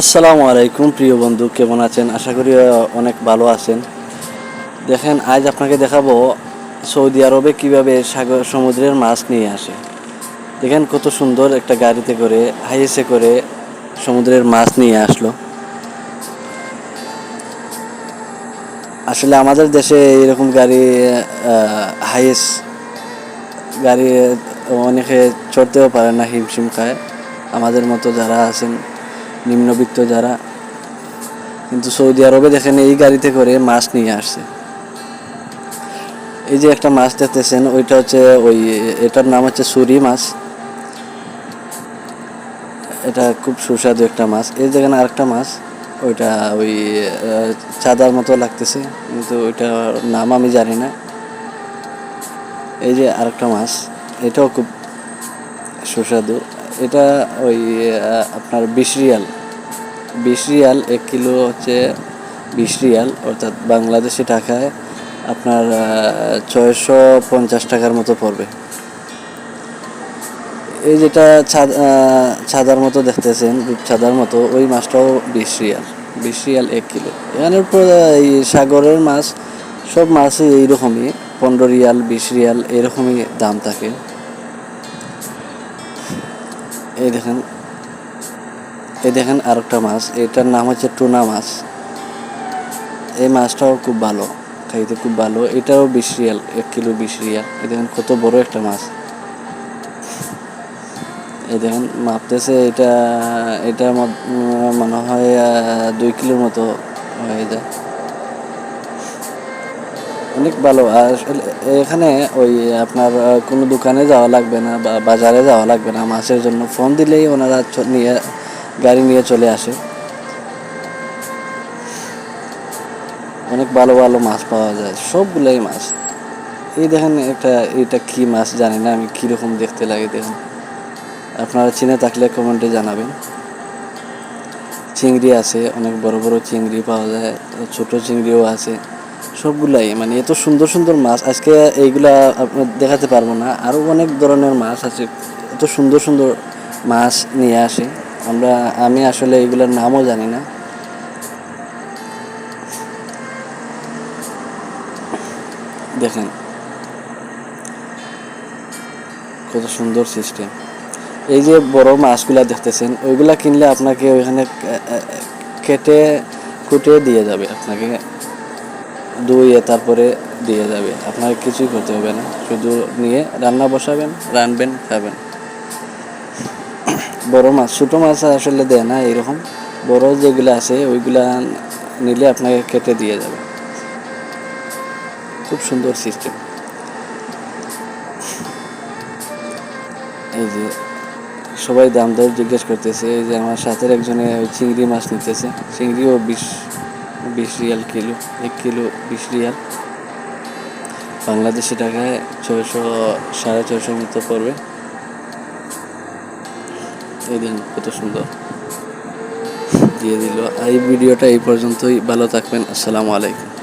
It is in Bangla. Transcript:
আসসালামু আলাইকুম, প্রিয় বন্ধু, কেমন আছেন? আশা করি অনেক ভালো আছেন। দেখেন, আজ আপনাকে দেখাবো সৌদি আরবে কীভাবে সাগর, সমুদ্রের মাছ নিয়ে আসে। দেখেন, কত সুন্দর একটা গাড়িতে করে হাইসে করে সমুদ্রের মাছ নিয়ে আসলো। আসলে আমাদের দেশে এরকম গাড়ি হাইস গাড়ি, অনেকে চড়তেও পারে না, হিমশিম খায়। আমাদের মতো যারা আছেন নিম্নবিত্ত যারা। কিন্তু সৌদি আরবে দেখেন এই গাড়িতে করে মাছ নিয়ে আসছে। এই যে একটা মাছ দেখতেছেন, ওইটা হচ্ছে ওই, এটার নাম হচ্ছে সুরি মাছ। এটা খুব সুস্বাদু একটা মাছ। এই যেখানে আরেকটা মাছ, ওইটা ওই চাঁদার মতো লাগতেছে, কিন্তু ওইটার নাম আমি জানি না। এই যে আরেকটা মাছ, এটাও খুব সুস্বাদু। এটা ওই আপনার বিশ রিয়াল। বিশ রিয়াল, এক কিলো হচ্ছে বিশ রিয়াল, অর্থাৎ বাংলাদেশি টাকায় আপনার ছয়শো পঞ্চাশ টাকার মতো পড়বে। এই যেটা ছাদার মতো দেখতেছেন ছাদার মতো, ওই মাছটাও বিশ রিয়াল। বিশ রিয়াল, এক কিলো। এখানের পর এই সাগরের মাছ, সব মাছই এইরকমই, পনেরো রিয়াল, বিশ রিয়াল, এরকমই দাম থাকে। এই দেখেন এই দেখেন আরেকটা মাছ, এটার নাম হচ্ছে টুনা মাছ। এই মাছটাও খুব ভালো, খাইতে খুব ভালো। এটাও বিশ রিয়াল, এক কিলো বিশ রিয়াল। এই দেখেন কত বড় একটা মাছ। এই দেখেন মাপতেছে এটা এটা মনে হয় দুই কিলোর মতো হয়ে যায়। অনেক ভালো। আর এখানে ওই আপনার কোনো দোকানে যাওয়া লাগবে না বা বাজারে যাওয়া লাগবে না। মাছের জন্য ফোন দিলেই ওনারা নিয়ে, গাড়ি নিয়ে চলে আসে। অনেক ভালো ভালো মাছ পাওয়া যায়। সবগুলোই মাছ। এই দেখেন একটা, এটা কি মাছ জানি না, আমি কীরকম দেখতে লাগে দেখুন। আপনারা চিনে থাকলে কমেন্টে জানাবেন। চিংড়ি আছে, অনেক বড় বড় চিংড়ি পাওয়া যায়, ছোট চিংড়িও আছে। সবগুলাই মানে এত সুন্দর সুন্দর মাছ, আজকে এইগুলা দেখাতে পারব না। আরও অনেক ধরনের মাছ আছে, এত সুন্দর সুন্দর মাছ নিয়ে আসে। আমরা, আমি আসলে এইগুলোর নামও জানি না। দেখেন। কত সুন্দর সিস্টেম এই যে বড় মাছগুলা দেখতেছেন, ওইগুলা কিনলে আপনাকে ওইখানে কেটে কুটে দিয়ে যাবে আপনাকে। ধুয়ে তারপরে দিয়ে যাবে। আপনাকে কিছুই করতে হবে না। শুধু নিয়ে রান্না বসাবেন, রানবেন, খাবেন। বড় মাছ, ছোটো মাছ আসলে দেয় না এরকম। বড় যেগুলো আছে, ওইগুলা নিলে আপনাকে কেটে দিয়ে যাবে। খুব সুন্দর সিস্টেম এই যে সবাই দাম দর জিজ্ঞেস করতেছে, এই যে আমার সাথের একজনে চিংড়ি মাছ নিতেছে। চিংড়িও বিশ বিশ রিয়াল কিলো, এক কিলো বিশ রিয়াল। বাংলাদেশি টাকায় ছয়শো, সাড়ে ছয়শোর মতো পড়বে। এই দিন কত সুন্দর। দিয়ে দিল। এই ভিডিওটা এই পর্যন্তই। ভালো থাকবেন। আসসালামু আলাইকুম।